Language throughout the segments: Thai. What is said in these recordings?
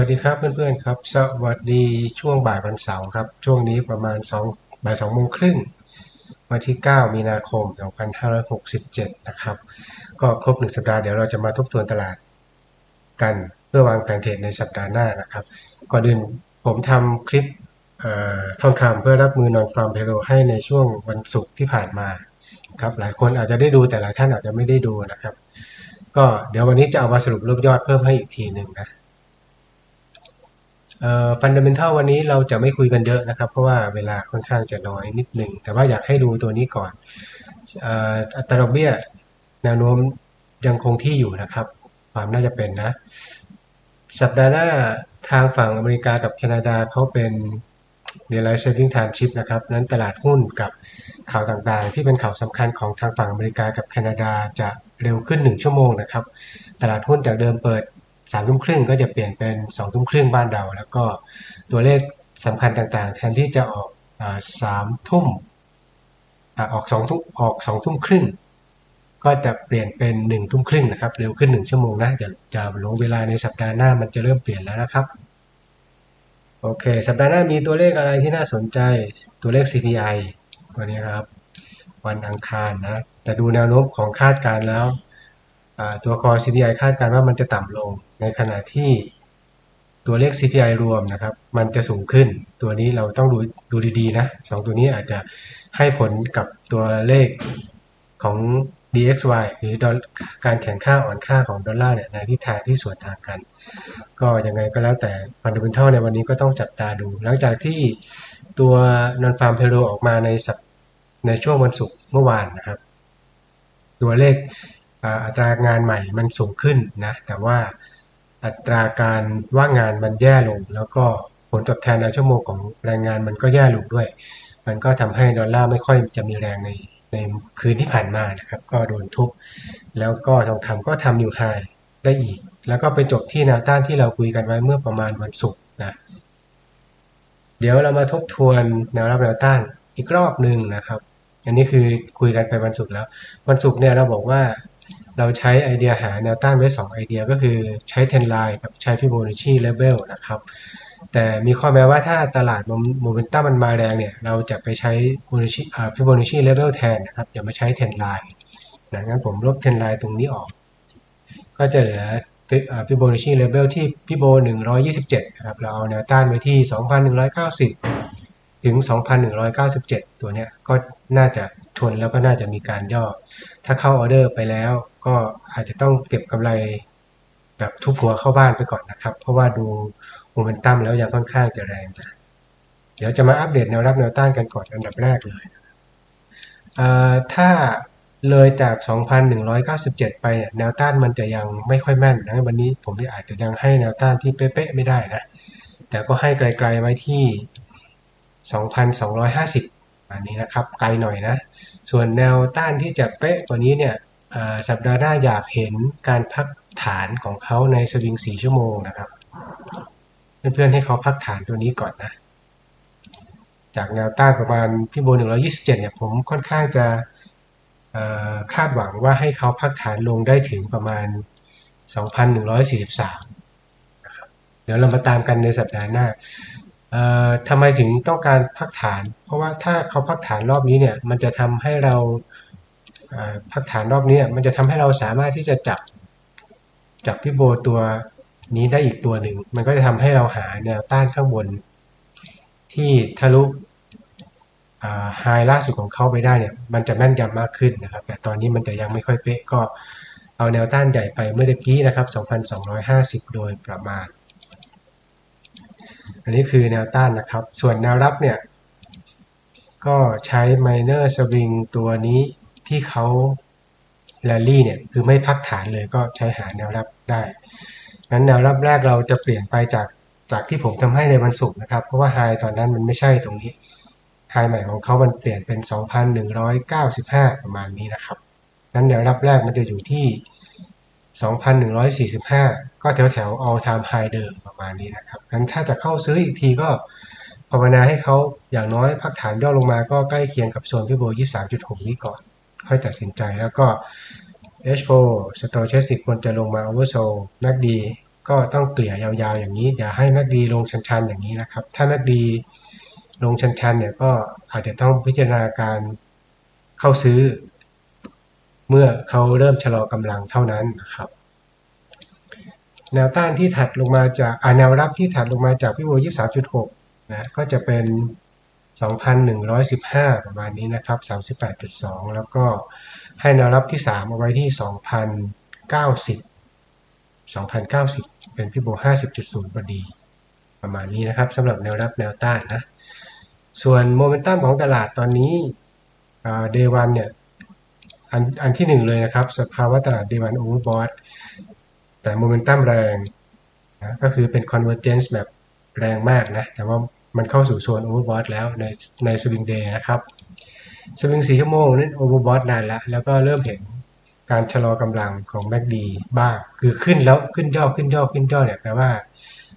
วัสดีครับเพื่อนๆครับ สวัสดีช่วงบ่ายวันเสาร์ครับ ช่วงนี้ประมาณ2บ่าย2โมงครึ่งวันที่ 9 มีนาคม 2567 นะครับ ก็ครบ1สัปดาห์เดี๋ยวเราจะมาทบทวนตลาดกันเพื่อวางแผนเทรดในสัปดาห์หน้านะครับ ก่อนอื่นผมทำคลิปเอ่อทองคำเพื่อรับมือนอนฟาร์มเพโลให้ในช่วงวันศุกร์ที่ผ่านมาครับหลายคนอาจจะได้ดูแต่หลายท่านอาจจะไม่ได้ดูนะครับ ก็เดี๋ยววันนี้จะเอามาสรุปรูปยอดเพิ่มให้อีกทีหนึ่งนะ ฟันเดเมนทัลวันนี้เราจะไม่คุยกันเยอะนะครับ เพราะว่าเวลาค่อนข้างจะน้อยนิดหนึ่ง แต่ว่าอยากให้ดูตัวนี้ก่อนอัตราดอกเบี้ยแนวโน้มยังคงที่อยู่นะครับ ความน่าจะเป็นนะ สัปดาห์หน้าทางฝั่งอเมริกากับแคนาดาเขาเป็น Daylight Saving Time Shift นะครับ นั้นตลาดหุ้นกับข่าวต่างๆ ที่เป็นข่าวสำคัญของทางฝั่งอเมริกากับแคนาดาจะเร็วขึ้น 1 ชั่วโมงนะครับ ตลาดหุ้นจากเดิมเปิด 3ามทุ่มครึ่งก็จะเปลี่ยนเป็น2องทุ่มครึ่งบ้านเรา แล้วก็ตัวเลขสำคัญต่างๆ แทนที่จะออกสามทุ่มออกสองทุ่มออกสองทุ่มครึ่งก็จะเปลี่ยนเป็น1นึ่ทุ่มครึ่งนะครับเร็วขึ้น 1 ชั่วโมงนะเดี๋ยวจะลงเวลาในสัปดาห์หน้ามันจะเริ่มเปลี่ยนแล้วนะครับโอเค สัปดาห์หน้ามีตัวเลขอะไรที่น่าสนใจตัวเลข CPI วันนี้ครับ วันอังคารนะ แต่ดูแนวโน้มของคาดการแล้ว ตัว Core CPI คาดการณ์ว่ามันจะต่ำลง ในขณะที่ตัวเลข CPI รวมนะครับ มันจะสูงขึ้น ตัวนี้เราต้องดูดูดีๆนะสองตัวนี้อาจจะให้ผลกับตัวเลขของ DXY หรือการแข่งค่าอ่อนค่าของดอลลาร์เนี่ยในทิศทางที่สวนทางกัน ก็ยังไงก็แล้วแต่ Fundamental ในวันนี้ก็ต้องจับตาดู หลังจากที่ตัว Non Farm Payroll ออกมาในสัปในช่วงวันศุกร์เมื่อวานนะครับ ตัวเลข อัตรางานใหม่มันสูงขึ้นนะแต่ว่าอัตราการว่างงานมันแย่ลง แล้วก็ผลตอบแทนรายชั่วโมงของแรงงานมันก็แย่ลงด้วย มันก็ทำให้ดอลลาร์ไม่ค่อยจะมีแรงในในคืนที่ผ่านมานะครับ ก็โดนทุบแล้วก็ทองคำก็ทำนิวไฮได้อีก แล้วก็ไปจบที่แนวต้านที่เราคุยกันไว้เมื่อประมาณวันศุกร์นะเดี๋ยวเรามาทบทวนแนวรับแนวต้านอีกรอบหนึ่งนะครับ อันนี้คือคุยกันไปวันศุกร์แล้ว วันศุกร์เนี่ยเราบอกว่า เราใช้ไอเดียหาแนวต้านไว้ 2 ไอเดียก็คือใช้เทนไลน์กับใช้ฟิโบนัชชีเลเวลนะครับ แต่มีข้อแม้ว่าถ้าตลาดโมเมนตัมมันมาแรงเนี่ย เราจะไปใช้ฟิโบนัชชีเลเวลแทนนะครับ อย่ามาใช้เทนไลน์นะงั้นผมลบเทนไลน์ตรงนี้ออก ก็จะเหลือฟิโบนัชชีเลเวลที่ฟิโบ 127 นะครับ เราเอาแนวต้านไว้ที่ 2,190 ถึง 2,197 ตัวเนี้ยก็น่าจะ ชนแล้วก็น่าจะมีการย่อ ถ้าเข้าออเดอร์ไปแล้ว ก็อาจจะต้องเก็บกำไรแบบทุบหัวเข้าบ้านไปก่อนนะครับ เพราะว่าดูโมเมนตัมแล้วยังค่อนข้างจะแรงนะเดี๋ยวจะมาอัปเดตแนวรับแนวต้านกันก่อนอันดับแรกเลยถ้าเลยจาก 2,197 ไปเนี่ยแนวต้านมันจะยังไม่ค่อยแม่นนะวันนี้ผมอาจจะยังให้แนวต้านที่เป๊ะๆไม่ได้นะ แต่ก็ให้ไกลๆไว้ที่ 2,250ันนี้นะครับไกลหน่อยนะ ส่วนแนวต้านที่จะเป๊ะกว่านี้เนี่ยสัปดาห์หน้าอยากเห็นการพักฐานของเขาในสวิง 4 ชั่วโมงนะครับ เพื่อนๆให้เขาพักฐานตัวนี้ก่อนนะ จากแนวต้านประมาณพี่โบ127เนี่ยผมค่อนข้างจะคาดหวังว่าให้เขาพักฐานลงได้ถึงประมาณ 2,143นะครับเดี๋ยวเรามาตามกันในสัปดาห์หน้า ทำไมถึงต้องการพักฐาน เพราะว่าถ้าเขาพักฐานรอบนี้เนี่ยมันจะทำให้เราพักฐานรอบนี้มันจะทำให้เราสามารถที่จะจับจับพี่โบตัวนี้ได้อีกตัวหนึ่ง มันก็จะทำให้เราหาแนวต้านข้างบน ที่ทะลุไฮล่าสุดของเขาไปได้เนี่ยมันจะแม่นยำมากขึ้นนะครับ แต่ตอนนี้มันจะยังไม่ค่อยเป๊ะก็เอาแนวต้านใหญ่ไปเมื่อกี้นะครับ 2,250 โดยประมาณ อันนี้คือแนวต้านนะครับ ส่วนแนวรับเนี่ย ก็ใช้ minor swing ตัวนี้ที่เขาแรลลี่เนี่ย คือไม่พักฐานเลยก็ใช้หาแนวรับได้นั้นแนวรับแรกเราจะเปลี่ยนไปจากจากที่ผมทำให้ในวันศุกร์นะครับ เพราะว่าไฮตอนนั้นมันไม่ใช่ตรงนี้ไฮใหม่ของเขามันเปลี่ยนเป็น 2,195 ประมาณนี้นะครับ นั้นแนวรับแรกมันจะอยู่ที่ 2,145 ก็แถวแถว all time high เดิมประมาณนี้นะครับนั้นถ้าจะเข้าซื้ออีกทีก็ภาวนาให้เขาอย่างน้อยพักฐานย่อลงมาก็ใกล้เคียงกับโซนพี่โบ23.6 นี้ก่อน ค่อยตัดสินใจแล้วก็ H4 Stochastic ควรจะลงมา Oversold MACD ก็ต้องเกลี่ยยาวๆอย่างนี้ อย่าให้ MACD ลงชันๆ อย่างนี้นะครับ ถ้า MACD ลงชันๆเนี่ยก็อาจจะต้องพิจารณาการเข้าซื้อ เมื่อเขาเริ่มชะลอกำลังเท่านั้นนะครับ แนวต้านที่ถัดลงมาจากแนวรับที่ถัดลงมาจากพี่โบ23.6นะก็จะเป็น 2,115 ประมาณนี้นะครับ 38.2 แล้วก็ให้แนวรับที่ 3 เอาไว้ที่ 2,090 2,090 เป็นพี่โบ50.0พอดี ประมาณนี้นะครับสำหรับแนวรับแนวต้านนะ ส่วนโมเมนตัมของตลาดตอนนี้เดวันเนี่ย อันอันที่หนึ่งเลยนะครับ สภาวะตลาดเดวันโอเวอร์บอทแต่โมเมนตัมแรงนะก็คือเป็น convergence แบบแรงมากนะ แต่ว่ามันเข้าสู่โซนโอเวอร์บอทแล้วในในสวิงเดย์นะครับสวิงสี่ชั่วโมงนั้นโอเวอร์บอทนานแล้ว แล้วก็เริ่มเห็นการชะลอกำลังของ MACD บ้าง คือขึ้นแล้วขึ้นย่อขึ้นย่อขึ้นย่อเนี่ยแปลว่า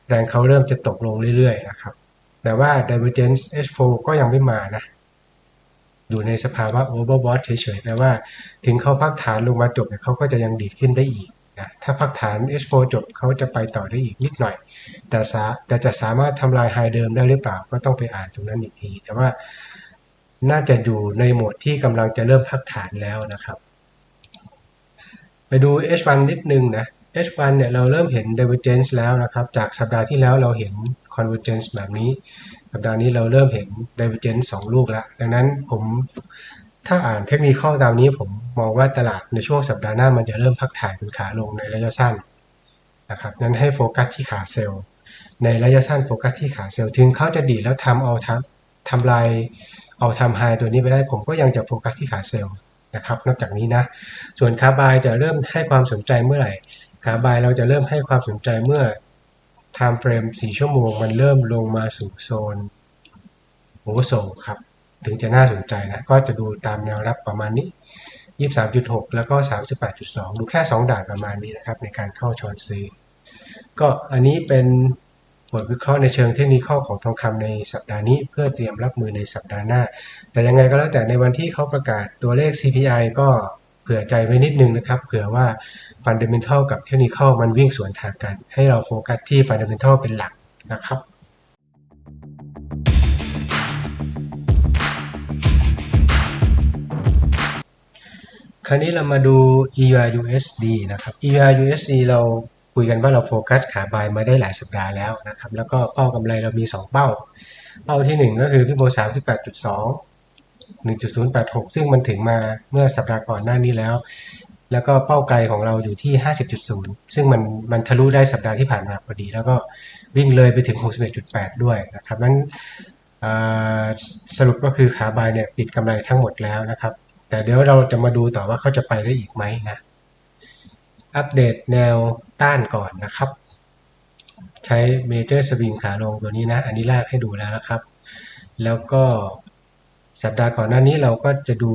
แรงเขาเริ่มจะตกลงเรื่อยๆนะครับ แต่ว่า divergence H4 ก็ยังไม่มานะ อยู่ในสภาวะ overbought เฉยๆแปลว่า ถึงเขาพักฐานลงมาจบเนี่ยเขาก็จะยังดีดขึ้นได้อีกนะถ้าพักฐาน H4 จบเขาจะไปต่อได้อีกนิดหน่อย แต่สาแต่จะสามารถทำลายไฮเดิมได้หรือเปล่า ก็ต้องไปอ่านตรงนั้นอีกที แต่ว่าน่าจะอยู่ในโหมดที่กำลังจะเริ่มพักฐานแล้วนะครับ ไปดู H1 นิดนึงนะ H1 เนี่ยเราเริ่มเห็น divergence แล้วนะครับ จากสัปดาห์ที่แล้วเราเห็น convergence แบบนี้ สัปดาห์นี้เราเริ่มเห็น divergence 2ลูกแล้ว ดังนั้นผมถ้าอ่านเทคนิคตามนี้ผมมองว่าตลาดในช่วงสัปดาห์หน้ามันจะเริ่มพักฐานเป็นขาลงในระยะสั้นนะครับนั้นให้โฟกัสที่ขาเซลล์ในระยะสั้นโฟกัสที่ขาเซลล์ถึงเขาจะดีแล้วทำเอาทำทำลายเอาทำไฮตัวนี้ไปได้ผมก็ยังจะโฟกัสที่ขาเซลล์นะครับนอกจากนี้นะส่วนคาบายจะเริ่มให้ความสนใจเมื่อไหร่ขาบายเราจะเริ่มให้ความสนใจเมื่อ time frame 4ชั่วโมงมันเริ่มลงมาสู่โซนโอเวอร์โซครับ ถึงจะน่าสนใจนะ ก็จะดูตามแนวรับประมาณนี้ 23.6 แล้วก็ 38.2 ดูแค่ 2 ด่านประมาณนี้นะครับ ในการเข้าชอนซื้อก็อันนี้เป็นบทวิเคราะห์ในเชิงเทคนิคของทองคำในสัปดาห์นี้ เพื่อเตรียมรับมือในสัปดาห์หน้า แต่ยังไงก็แล้วแต่ในวันที่เขาประกาศตัวเลข CPI ก็ ผื่อใจไว้นิดนึงนะครับ เผื่อว่า Fundamental กับ Technical มันวิ่งสวนทางกัน ให้เราโฟกัสที่ Fundamental เป็นหลักนะครับคราวนี้เรามาดู EURUSD นะครับ EURUSD เราคุยกันว่าเราโฟกัสขาบายมาได้หลายสัปดาห์แล้วนะครับ แล้วก็เป้ากำไรเรามี 2 เป้า เป้าที่ 1 ก็คือพี่โบ38.2 1.086 ซึ่งมันถึงมาเมื่อสัปดาห์ก่อนหน้านี้แล้ว แล้วก็เป้าไกลของเราอยู่ที่ 50.0 ซึ่งมันมันทะลุได้สัปดาห์ที่ผ่านมาพอดี แล้วก็วิ่งเลยไปถึง 61.8 ด้วยนะครับนั้นสรุปก็คือขาบายเนี่ยปิดกำไรทั้งหมดแล้วนะครับ แต่เดี๋ยวเราจะมาดูต่อว่าเขาจะไปได้อีกไหมนะ อัปเดตแนวต้านก่อนนะครับ ใช้เมเจอร์สวิงขาลงตัวนี้นะ อันนี้แรกให้ดูแล้วนะครับ แล้วก็ สัปดาห์ก่อนหน้านี้เราก็จะดู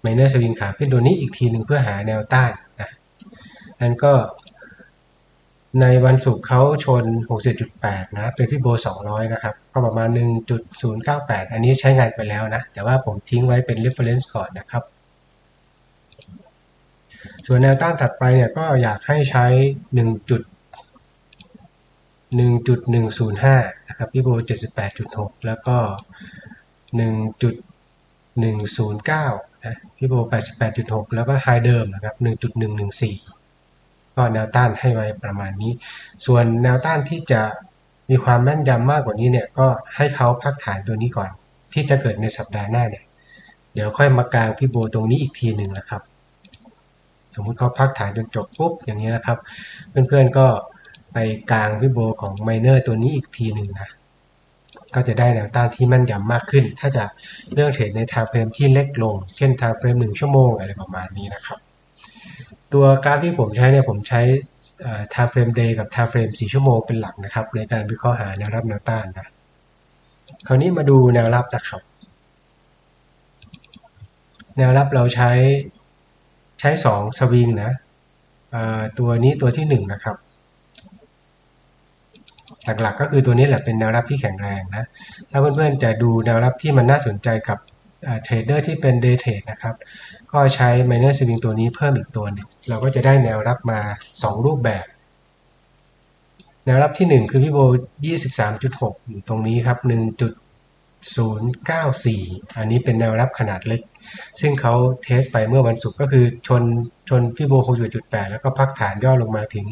ไมเนอร์สวิงขาขึ้นตัวนี้อีกทีหนึ่งเพื่อหาแนวต้านนะอันก็ ในวันศุกร์เขาชน67.8นะเป็นที่โบ 200 นะครับก็ประมาณ 1.098 อันนี้ใช้งานไปแล้วนะ แต่ว่าผมทิ้งไว้เป็น reference ก่อนนะครับ ส่วนแนวต้านถัดไปเนี่ยก็อยากให้ใช้ 1.1.105 นะครับพี่โบ 78.6 แล้วก็ 1.109นะพี่โบ88.6 แล้วก็ไฮเดิมนะครับ 1.114 ก็แนวต้านให้ไว้ประมาณนี้ ส่วนแนวต้านที่จะมีความแม่นยำมากกว่านี้เนี่ยก็ให้เขาพักฐานตัวนี้ก่อน ที่จะเกิดในสัปดาห์หน้าเนี่ยเดี๋ยวค่อยมากลางพี่โบตรงนี้อีกทีหนึ่งนะครับ สมมุติเขาพักฐานจนจบปุ๊บอย่างนี้นะครับ เพื่อนๆก็ไปกลางพี่โบของไมเนอร์ตัวนี้อีกทีหนึ่งนะ ก็จะได้แนวต้านที่แม่นยำมากขึ้น ถ้าจะเลือกเทรดในไทม์เฟรมที่เล็กลง เช่นไทม์เฟรมหนึ่งชั่วโมงอะไรประมาณนี้นะครับ ตัวกราฟที่ผมใช้เนี่ยผมใช้ time frame day กับ time frame 4ชั่วโมงเป็นหลักนะครับ ในการวิเคราะห์หาแนวรับแนวต้านนะคราวนี้มาดูแนวรับนะครับ แนวรับเราใช้ใช้ 2 สวิงนะตัวนี้ตัวที่ 1 นะครับ หลักๆ ก็คือตัวนี้แหละเป็นแนวรับที่แข็งแรงนะ ถ้าเพื่อนๆจะดูแนวรับที่มันน่าสนใจกับเทรดเดอร์ที่เป็นเดย์เทรดนะครับ ก็ใช้ minor swing ตัวนี้เพิ่มอีกตัวหนึ่งเราก็จะได้แนวรับมา 2 รูปแบบ แนวรับที่ 1 คือพี่โบ 23.6 อยู่ตรงนี้ครับ 1.094 อันนี้เป็นแนวรับขนาดเล็ก ซึ่งเขาเทสไปเมื่อวันศุกร์ก็คือชนชนพี่โบ 61.8 แล้วก็พักฐานย่อลงมาถึง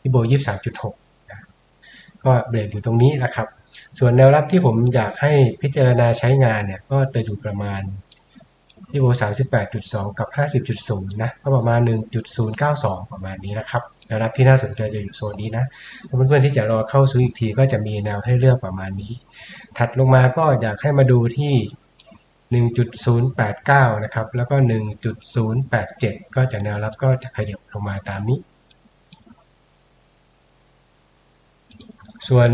พี่โบ 23.6 ก็เบรกอยู่ตรงนี้นะครับ ส่วนแนวรับที่ผมอยากให้พิจารณาใช้งานเนี่ยก็จะอยู่ประมาณพี่โบ38.2 กับ 50.0 นะ ก็ประมาณ 1.092 ประมาณนี้นะครับแนวรับที่น่าสนใจจะอยู่โซนนี้นะถ้าเพื่อนๆที่จะรอเข้าซื้ออีกทีก็จะมีแนวให้เลือกประมาณนี้ ถัดลงมาก็อยากให้มาดูที่ 1.089 นะครับ แล้วก็ 1.087 ก็จะแนวรับก็จะขยับลงมาตามนี้ ส่วน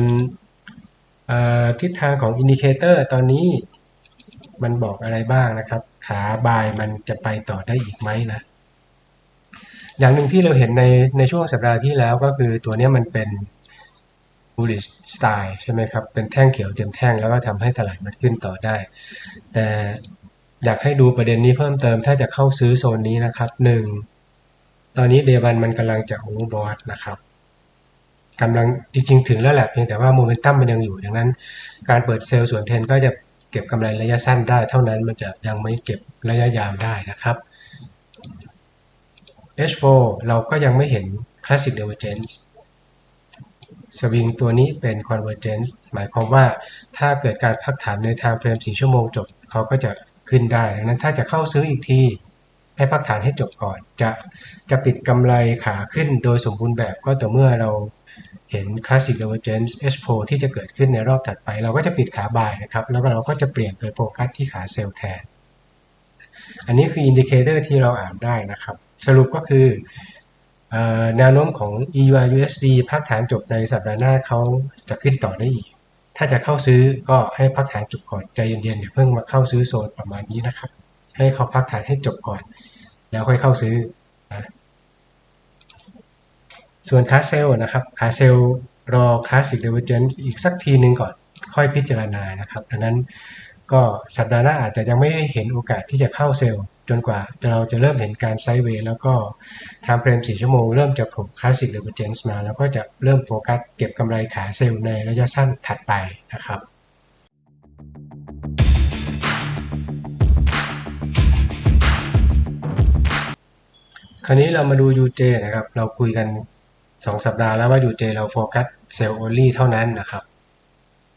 ทิศทางของอินดิเคเตอร์ตอนนี้มันบอกอะไรบ้างนะครับ ขาบายมันจะไปต่อได้อีกไหมนะอย่างหนึ่งที่เราเห็นในในช่วงสัปดาห์ที่แล้วก็คือตัวนี้มันเป็น bullish style ใช่ไหมครับ เป็นแท่งเขียวเต็มแท่งแล้วก็ทำให้ตลาดมันขึ้นต่อได้ แต่อยากให้ดูประเด็นนี้เพิ่มเติมถ้าจะเข้าซื้อโซนนี้นะครับ 1. ตอนนี้เดบันมันกำลังจะโอเวอร์บอทนะครับ กำลังจริงๆถึงแล้วแหละเพียงแต่ว่าโมเมนตัมมันยังอยู่ดังนั้น การเปิดเซลล์ส่วนเทนก็จะเก็บกำไรระยะสั้นได้ เท่านั้นมันจะยังไม่เก็บระยะยาวได้นะครับ H4 เราก็ยังไม่เห็น Classic Divergence สวิงตัวนี้เป็น Convergence หมายความว่าถ้าเกิดการพักฐานในทางเฟรม 4 ชั่วโมงจบเขาก็จะขึ้นได้ ดังนั้นถ้าจะเข้าซื้ออีกที ให้พักฐานให้จบก่อน จะจะปิดกำไรขาขึ้นโดยสมบูรณ์แบบก็ต่อเมื่อเรา เห็น Classic Divergence H4 ที่จะเกิดขึ้นในรอบถัดไป เราก็จะปิดขาบ่ายนะครับ แล้วเราก็จะเปลี่ยนไปโฟกัสที่ขาเซลล์แทน อันนี้คืออินดิเคเตอร์ที่เราอ่านได้นะครับ สรุปก็คือแนวโน้มของ EUR USD พักฐานจบในสัปดาห์หน้าเขาจะขึ้นต่อได้อีก ถ้าจะเข้าซื้อก็ให้พักฐานจบก่อนใจเย็นๆอย่าเพิ่งมาเข้าซื้อโซนประมาณนี้นะครับ ให้เขาพักฐานให้จบก่อน แล้วค่อยเข้าซื้อนะ ส่วนคาเซลนะครับคาเซลรอ Classic Divergence อีกสักทีหนึ่งก่อนค่อยพิจารณานะครับ ดังนั้นก็สัปดาห์หน้าอาจจะยังไม่ได้เห็นโอกาสที่จะเข้าเซลล์จนกว่าเราจะเริ่มเห็นการไซด์เวย์แล้วก็ทำเฟรม 4 ชั่วโมงเริ่มจะผล Classic Divergence มา แล้วก็จะเริ่มโฟกัสเก็บกำไรขาเซลล์ในระยะสั้นถัดไปนะครับคราวนี้เรามาดู UJ นะครับ เราคุยกัน 2 สัปดาห์แล้วว่า UJ เจเราโฟกัสเซลล์ only เท่านั้นนะครับ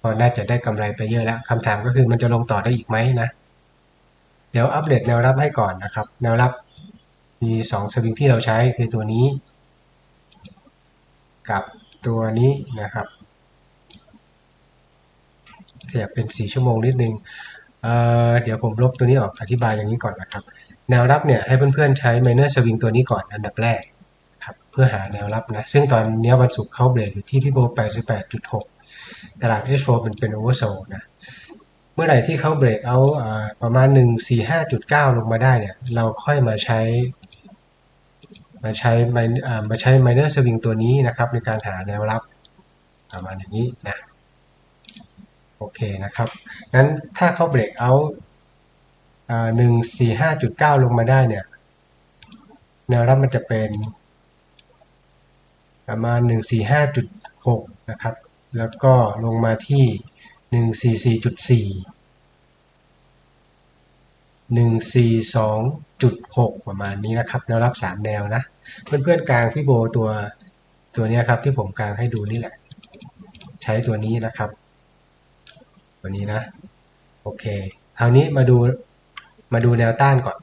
ก็น่าจะได้กำไรไปเยอะแล้วคำถามก็คือมันจะลงต่อได้อีกไหมนะ เดี๋ยวอัปเดตแนวรับให้ก่อนนะครับ แนวรับมี 2 สวิงที่เราใช้คือตัวนี้ กับตัวนี้นะครับขยับเป็น 4 ชั่วโมงนิดนึงเเดี๋ยวผมลบตัวนี้ออกอธิบายอย่างนี้ก่อนนะครับ แนวรับเนี่ยให้เพื่อนๆใช้ minor swing ตัวนี้ก่อนอันดับแรก พื่อหาแนวรับนะ ซึ่งตอนนี้วันศุกร์เข้าเบรกอยู่ที่พี่โบ88.6 ตลาด H4 เป็นเป็น oversold นะ เมื่อไหร่ที่เขาเบรกเอาประมาณ 145.9 ลงมาได้เนี่ย เราค่อยมาใช้ มาใช้มาใช้ minor swing ตัวนี้นะครับ ในการหาแนวรับประมาณอย่างนี้นะ โอเคนะครับ งั้นถ้าเขาเบรกเอา145.9ลงมาได้เนี่ย แนวรับมันจะเป็น ประมาณ 145.6 นะครับ แล้วก็ลงมาที่ 144.4 142.6 ประมาณนี้นะครับ แนวรับ 3 แนวนะ เพื่อนๆกลางพี่โบตัวตัวนี้ครับที่ผมกลางให้ดูนี่แหละ ใช้ตัวนี้นะครับ ตัวนี้นะ โอเค คราวนี้มาดูมาดูแนวต้านก่อน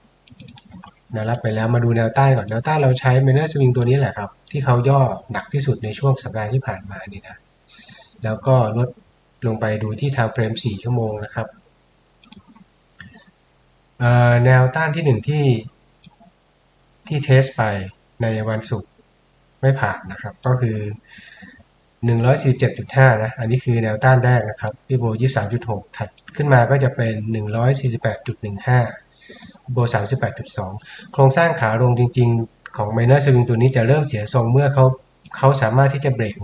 แนวรับไปแล้วมาดูแนวต้านก่อนแนวต้านเราใช้ minor swing ตัวนี้แหละครับ ที่เขาย่อหนักที่สุดในช่วงสัปดาห์ที่ผ่านมานี่นะ แล้วก็ลดลงไปดูที่ time frame 4ชั่วโมงนะครับแนวต้านที่ 1 ที่ที่เทสไปในวันศุกร์ไม่ผ่านนะครับ ก็คือ 147.5 นะ อันนี้คือแนวต้านแรกนะครับพี่โบ 23.6 ถัดขึ้นมาก็จะเป็น 148.15 โบ38.2 โครงสร้างขาลงจริง ๆ ของ minor swing ตัวนี้จะเริ่มเสียทรงเมื่อเขาเขาสามารถที่จะเบรก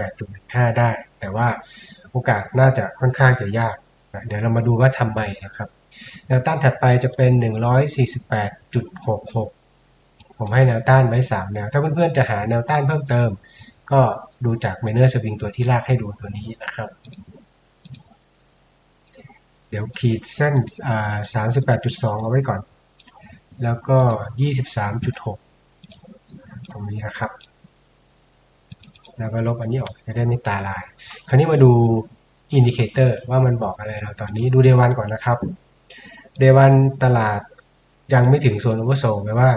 148.15ได้ แต่ว่าโอกาสน่าจะค่อนข้างจะยาก เดี๋ยวเรามาดูว่าทำไมนะครับแนวต้านถัดไปจะเป็น 148.66 ผมให้แนวต้านไว้ 3 แนว ถ้าเพื่อนๆจะหาแนวต้านเพิ่มเติม ก็ดูจากเมเนอร์สวิงตัวที่ลากให้ดูตัวนี้นะครับ ดี๋ยวขีดเส้นอ่า38.2เอาไว้ก่อน แล้วก็23.6ตรงนี้นะครับ แล้วก็ลบอันนี้ออกจะได้ไม่ตาลาย คราวนี้มาดูอินดิเคเตอร์ว่ามันบอกอะไรเราตอนนี้ดูเดวันก่อนนะครับ เดวันตลาดยังไม่ถึงโซนโอเวอร์โซลแปลว่า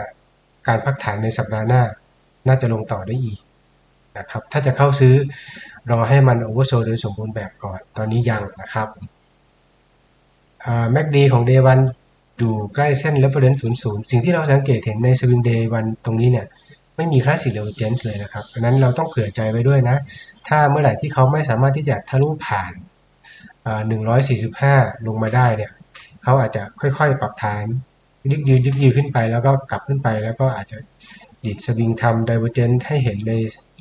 การพักฐานในสัปดาห์หน้า น่าจะลงต่อได้อีกนะครับ ถ้าจะเข้าซื้อรอให้มันโอเวอร์โซลโดยสมบูรณ์แบบก่อน ตอนนี้ยังนะครับ แม็กดีของ Day วันอยู่ใกล้เส้น reference 00 สิ่งที่เราสังเกตเห็นใน swing day วันตรงนี้เนี่ยไม่มี classic divergence เลยนะครับดังนั้นเราต้องเผื่อใจไว้ด้วยนะ ถ้าเมื่อไหร่ที่เขาไม่สามารถที่จะทะลุผ่านอ่า145 ลงมาได้เนี่ยเขาอาจจะค่อยๆ ปรับฐานยึกยืนยึกยืนขึ้นไป แล้วก็กลับขึ้นไปแล้วก็อาจจะดิดสวิงทำ divergence ให้เห็นใน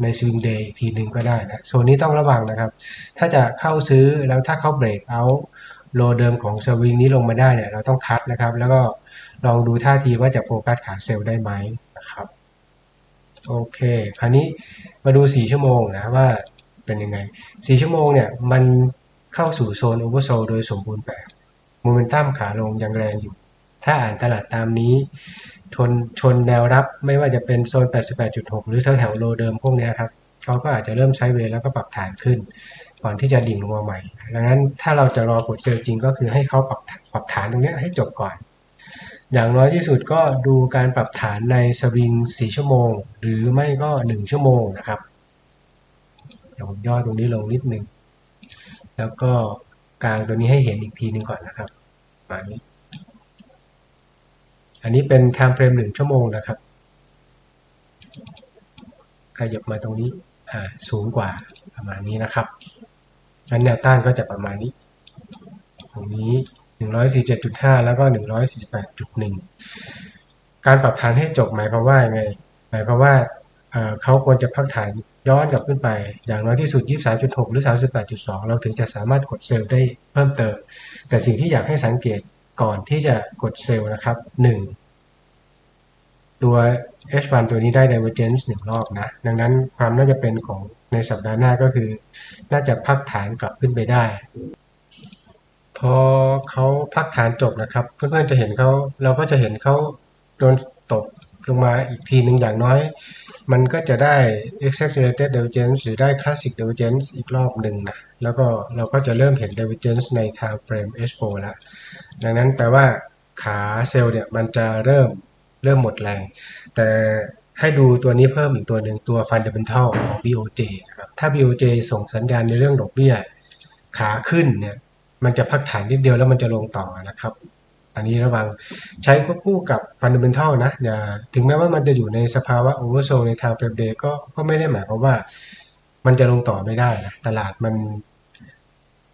ใน swing day อีกทีหนึ่งก็ได้นะโซนนี้ต้องระวังนะครับ ถ้าจะเข้าซื้อแล้วถ้าเขา break out โลเดิมของสวิงนี้ลงมาได้เนี่ยเราต้องคัดนะครับ แล้วก็ลองดูท่าทีว่าจะโฟกัสขาเซลล์ได้ไหมนะครับโอเค คราวนี้มาดู 4 ชั่วโมงนะว่าเป็นยังไง 4 ชั่วโมงเนี่ยมันเข้าสู่โซนโอเวอร์โซลโดยสมบูรณ์แบบโมเมนตัมขาลงยังแรงอยู่ ถ้าอ่านตลาดตามนี้ชนชนแนวรับไม่ว่าจะเป็นโซน 88.6 หรือแถวแถวโลเดิมพวกนี้ครับเขาก็อาจจะเริ่มใช้เวแล้วก็ปรับฐานขึ้น ก่อนที่จะดิ่งลงมาใหม่ ดังนั้นถ้าเราจะรอกดเซลล์จริงก็คือให้เขาปรับปรับฐานตรงนี้ให้จบก่อน อย่างน้อยที่สุดก็ดูการปรับฐานในสวิง 4 ชั่วโมง หรือไม่ก็ 1 ชั่วโมงนะครับเดี๋ยวผมย่อตรงนี้ลงนิดนึง แล้วก็กลางตัวนี้ให้เห็นอีกทีนึงก่อนนะครับประมาณนี้ อันนี้เป็น time frame 1ชั่วโมงนะครับขยับมาตรงนี้ อ่า สูงกว่าประมาณนี้นะครับ งั้นแนวต้านก็จะประมาณนี้ ตรงนี้ 147.5 แล้วก็ 148.1 การปรับฐานให้จบหมายความว่าไง หมายความว่าเขาควรจะพักฐานย้อนกลับขึ้นไป อย่างน้อยที่สุด 23.6 หรือ 38.2 เราถึงจะสามารถกดเซลล์ได้เพิ่มเติม แต่สิ่งที่อยากให้สังเกตก่อนที่จะกดเซลล์นะครับ 1 ตัว H1 ตัวนี้ได้ divergence หนึ่งรอบนะ ดังนั้นความน่าจะเป็นของ ในสัปดาห์หน้าก็คือ น่าจะพักฐานกลับขึ้นไปได้ พอเขาพักฐานจบนะครับ เพื่อนๆจะเห็นเขาเราก็จะเห็นเขาโดนตกลงมาอีกทีหนึ่งอย่างน้อย มันก็จะได้ exaggerated divergence หรือได้ classic divergence อีกรอบหนึ่งนะแล้วก็เราก็จะเริ่มเห็น divergence ใน time frame H4 แล้วดังนั้นแปลว่าขาเซลล์เนี่ยมันจะเริ่มเริ่มหมดแรง แต่ ให้ดูตัวนี้เพิ่มอีกตัวหนึ่งตัว fundamental ของ BOJ นะครับ ถ้า BOJ ส่งสัญญาณในเรื่องดอกเบี้ย ขาขึ้นเนี่ย มันจะพักฐานนิดเดียวแล้วมันจะลงต่อนะครับ อันนี้ระวังใช้ควบคู่กับ fundamental นะอย่าถึงแม้ว่ามันจะอยู่ในสภาวะ oversold ใน time frame day ก็ก็ไม่ได้หมายความว่า มันจะลงต่อไม่ได้นะตลาดมัน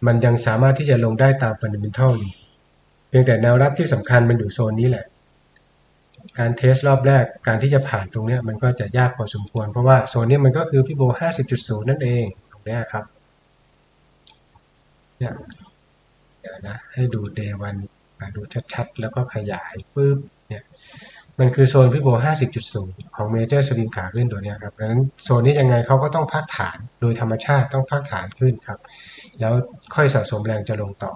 มันยังสามารถที่จะลงได้ตาม fundamental อยู่เพียงแต่แนวรับที่สำคัญมันอยู่โซนนี้แหละ การเทสรอบแรกการที่จะผ่านตรงนี้มันก็จะยากพอสมควร เพราะว่าโซนนี้มันก็คือพี่โบ 50.0 นั่นเองตรงนี้ครับเนี่ยเดี๋ยวนะให้ดู day วันดูชัดๆ แล้วก็ขยายปุ๊บเนี่ยมันคือโซนพี่โบ 50.0 ของเมเจอร์สวิงขาขึ้นตัวเนี้ยครับดังนั้นโซนนี้ยังไงเขาก็ต้องพักฐานโดยธรรมชาติต้องพักฐานขึ้นครับ แล้วค่อยสะสมแรงจะลงต่อ